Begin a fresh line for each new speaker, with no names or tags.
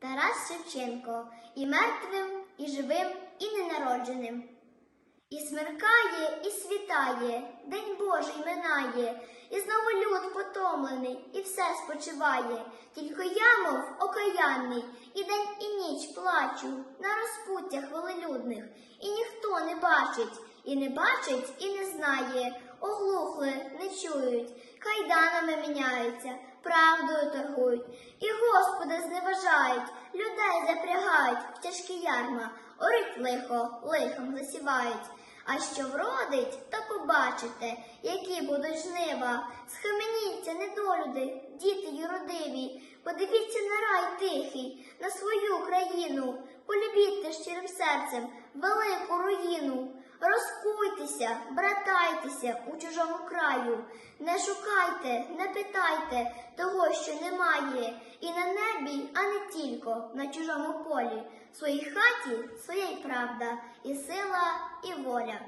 Тарас Шевченко і мертвим, і живим, і ненародженим. І смеркає, і світає, День Божий минає, і знову люд потомлений, і все спочиває. Тільки я, мов окаянний, і день, і ніч плачу на розпуттях велелюдних, і ніхто не бачить, і не бачить, і не знає, оглухли, не чують, кайданами міняються, правдою торгують, і в тяжкі ярма, орить лихо, лихом засівають. А що вродить, то побачите, які будуть жнива. Схаменіться, недолюди, діти юродиві, подивіться на рай тихий, на свою країну, полюбіть щирим серцем велику руїну. Розкуйтеся, братайтеся у чужому краю, не шукайте, не питайте того, що немає, і на небі, а не тільки на чужому полі. В своїй хаті своя й правда, і сила, і воля.